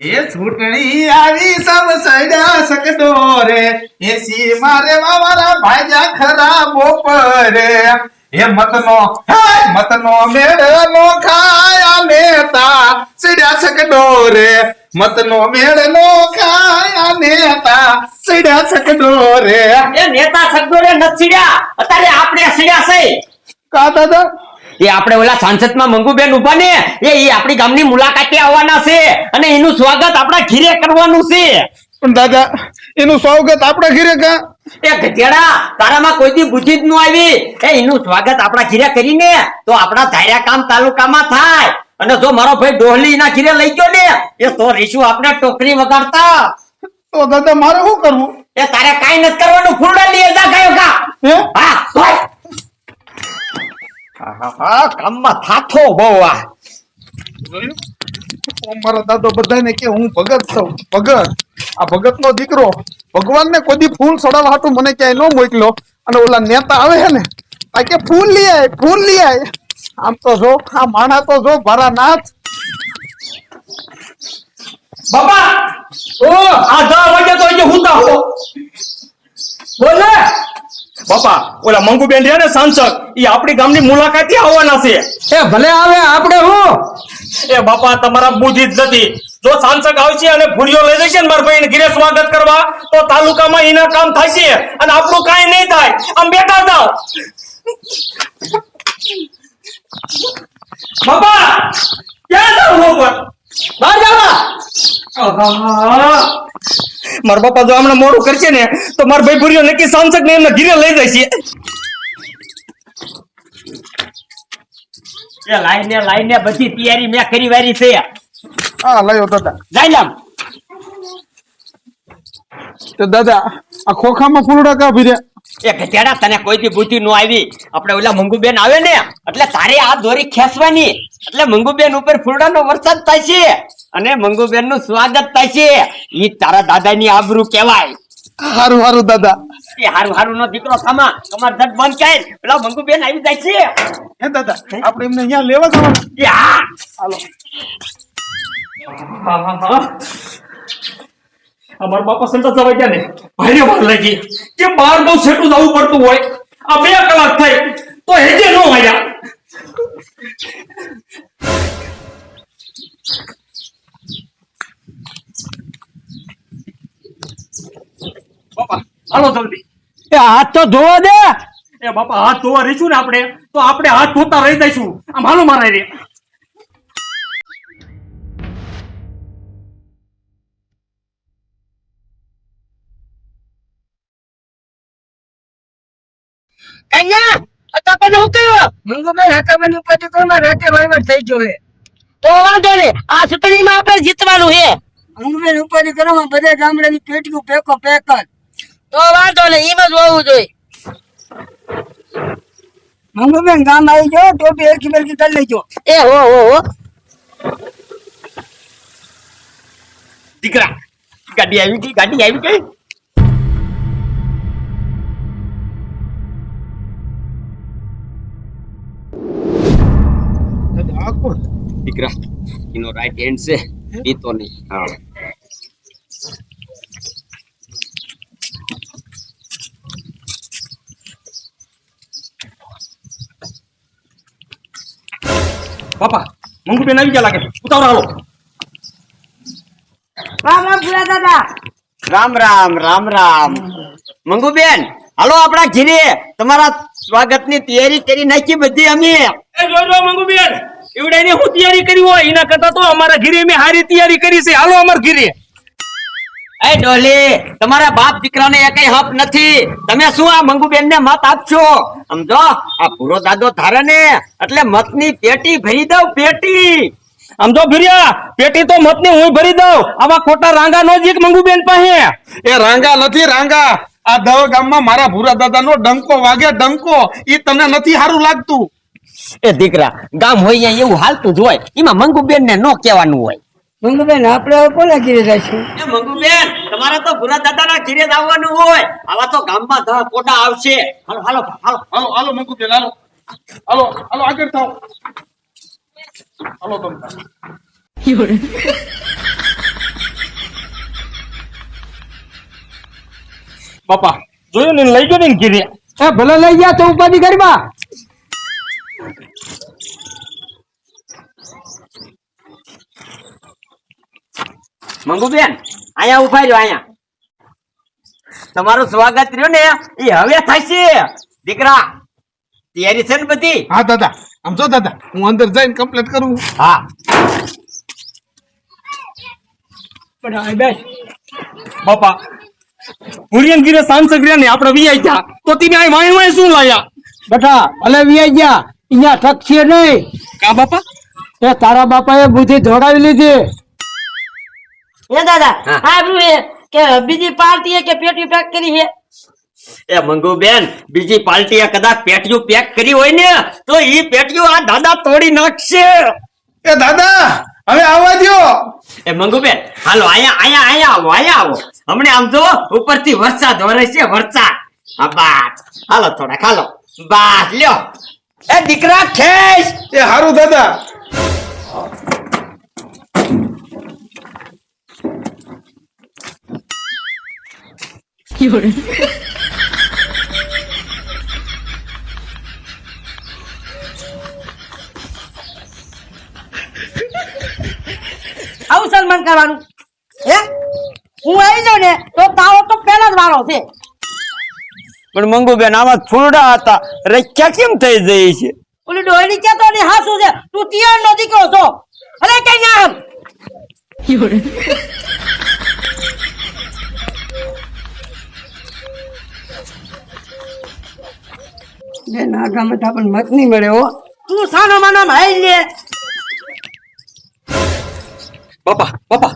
એ ચૂંટણી આવી સબ સડ્યા શકતો રે. સી મારે મારા ભાજા ખરા બોપરે એ મતનો મતનો મેળનો ખાયા નેતા સડ્યા શકતો રે. મતનો મેળનો ખાયા નેતા સડ્યા શકતો રે. એ નેતા સગડોરે નથી સડ્યા. અત્યારે આપણે સીડ્યા છે. કા દાદા? એ આપણે ઓલા સાંસદમાં મંગુબેન ઊભા ને એ આપણી ગામની મુલાકાતે આવવાના છે અને એનું સ્વાગત આપણા ઘીરે કરવાનું છે. પણ દાદા એનું સ્વાગત આપણા ઘીરે કા? એ ગધેડા તારામાં કોઈથી બુદ્ધિ જ ન આવી. એ એનું સ્વાગત આપણા ઘીરે કરીને તો આપણા ધાર્યા કામ તાલુકામાં થાય. અને જો મારો ભાઈ ડોહલી ના ઘીરે લઈ ગયો ને એ તો રીશું આપણે ટોકરી વગાડતા. તો દાદા મારે શું કરવું? એ તારે કાઈ નથી કરવાનું ફૂલડા લઈ જા ગયો કા હા? કામમાં થાથો બહુ આ? મારા દાદો બધાને કે હું ભગત છું, ભગત. આ ભગત નો દીકરો ભગવાન ને કોઈ ફૂલ સડાવવા હતું મને ક્યાંય ન મોકલ્યો. અને ઓલા નેતા આવે છે ને, આ કે ફૂલ લઈ આય, ફૂલ લઈ આય. આમ તો જો, આ માણા તો જો ભરા નાથ. બાપા, ઓ, આ દા વાગે તો અહીંયા હુતા હો. બોલે. બાપા ઓલા મંગુબેન રહ્યા ને સાંસદ એ આપણી ગામની મુલાકાતે આવવાના છે. એ ભલે આવે આપણે હું? એ બાપા તમારા બુદ્ધિ જ નથી. જો સાંસદ આવશે અને ભૂરીઓ લઈ જશે ને મારા ભાઈને ઘરે સ્વાગત કરવા તો તાલુકામાં એના કામ થશે અને આપણું કાંઈ નહીં થાય. આમ બેઠા થાવ. બાપા ક્યાં જાવ બહાર જવા. મારા બાપા જો હમણાં મોડું કરશે ને તો મારા ભાઈ ભૂરીઓ નક્કી સાંસદ ને એમને ઘીરે લઈ જશે એ લાઈને લાઈને બધી તૈયારી મેં કરી વારી છે. હા દાદા. જાય લામ તો દાદા આ ખોખામાં ફૂલડા કા ભીર્યા? એ ગધેડા તને કોઈ દી બુદ્ધિ નો આવી. આપણે ઓલા મંગુબેન આવે ને એટલે તારે આ દોરી ખેંચવાની. એટલે મંગુબેન ઉપર ફૂલડાનો વરસાદ થાય છે. અને મંગુબેનનું સ્વાગત થાય છે ઈ તારા દાદાની આબરૂ કહેવાય. હારું હારું દાદા. એ હારું હારું નો દીકરો ખામા તમાર ધટ બંધ કર પેલા મંગુબેન આવી જાય છે. હે દાદા આપણે એમને અહીંયા લેવા જવાનું. એ હા. હાલો. અમાર બાપા સંતા જવા ગયા ને. ભાઈ વાર લાગી. કે બાર બહુ છેટું જવું પડતું હોય. આ બે કલાક થઈ તો હેજે નો આવ્યા હાલો જલ્દી. એ હાથ તો ધોવા દે. એ બાપા હાથ ધોવા રહીશું ને આપણે તો આપણે હાથ ધોતા રહી જઈશું. આમ હાલો મારા રે. અહીંયા અત્યારે હું કયો મંગુભાઈ હાકાભાઈ ઉપર તો માં રાતે વહીવટ થઈ ગયો છે. તો વાંધો નહીં આ ચૂંટણીમાં આપણે જીતવાનું છે. મંગુભાઈ ઉપાધિ કરવામાં બધા ગામડાની પેટીઓ પેકો પેક જ. તો વાંધો નહીં એમ જ હોવું જોઈએ. મંગુબેન ગામ આવી ગયો ટોપી એકી બેરકી કરી લેજો. એ હો હો હો. દીકરા ગાડી આવી ગઈ ગાડી આવી ગઈ? દીકરા એનો રાઈટ હેન્ડ છે એ તો નહીં. હા. બાપા મંગુબેન આવી ગયા લાગે. ઉતાવળ હાલો. રામ રામ ભૂલા દાદા. રામ રામ રામ રામ. મંગુબેન હાલો આપણા ઘીરે. તમારા સ્વાગતની તૈયારી કરી નાખી બધી અમે. એ જો જો મંગુબેન એવડાઈને હું તૈયારી કરી હોય એના કરતા તો અમારા ઘીરે મેં હારી તૈયારી કરી છે. હાલો અમાર ઘીરે. એ ડોલી તમારા બાપ દીકરાને એકઈ હક નથી. તમે શું આ મંગુબેન ને મત આપશો? સમજો? આ પૂરો દાદો ધારે ને એટલે મતની પેટી ભરી દઉં પેટી. આમ તો પેટી તો મતની હું ભરી દઉં. આવા ખોટા રાંગા નો જીક મંગુબેન પાસે. એ રાંગા નથી રાંગા. આ દવ ગામમાં મારા ભૂરા દાદાનો ડંકો વાગે ડંકો. ઈ તને નથી સારું લાગતું. એ દીકરા ગામ હોય એવું હાલતું જ હોય. એમાં મંગુબેન ને નો કહેવાનું હોય. મંગુબેન આપણે કોના ઘીરે જઈશું મંગુબેન તમારે તો ભૂરા દાદાના ઘીરે આવવાનું હોય. આવા તો ગામમાં ધા પોટા આવશે. હાલો હાલો હાલો. હાલો હાલો મંગુબેન હાલો. હાલો હાલો આગળ થાઓ. હાલો તમે બાપા જોયું ને લઈ ગયો ને ઘીરે? હા ભલે લઈ ગયા તો ઉપાધિ ગરબા મંગુબેન અહીંયા ઊભા રહ્યો અહીંયા. તમારું સ્વાગત રહ્યું ને એ હવે થશે. દીકરા તૈયારી છે ને બધી? હા દાદા. આમ જો દાદા હું અંદર જઈને કમ્પ્લીટ કરું. હા. બાપા કુરિયન ગીરે સાંસદ રહ્યા ને આપણે વીઆઈ ગયા. તો તીને આ વાય વાય શું લાયા? બેટા ભલે વ્યાઈ ગયા અહીંયા ઠક છે નહીં. કા બાપા? એ તારા બાપાએ બુદ્ધિ ધોડાવી લીધી. એ દાદા હા. એ કે બીજી પાર્ટીએ કે પેટી પેક કરી છે? એ મંગુ બેન બીજી પાર્ટીએ કદાચ પેટીયું પેક કરી હોય ને તો ઈ પેટીયું આ દાદા તોડી નાખશે. એ દાદા હવે આવવા દો એ મંગુબેન હાલો અહીંયા અહીંયા અહીંયા આવો અહીંયા આવો. હમણે આમ જો ઉપરથી વરસાદ વરે છે વરસાદ. હા બાસ. હાલો થોડા હાલો. બાસ લ્યો. એ દીકરા ખેસ એ હારું દાદા. આવું સન્માન કરવાનું. હે? હું આવી જાઉં ને તો તાવો તો પહેલા જ મારો છે. પણ મંગુબેન આમાં થોડા હતા. રખ્યા કેમ થઈ જઈ છે? ઓલી ડોહલી કેતો ને હાસુ છે? તું તિયાર નો દીકરો છો. અરે કઈ ના આમ બેન આ ગામે તો આપણને મત નહીં મળે હો. તું સાનો માનો હાઈ લે. બાપા બાપા.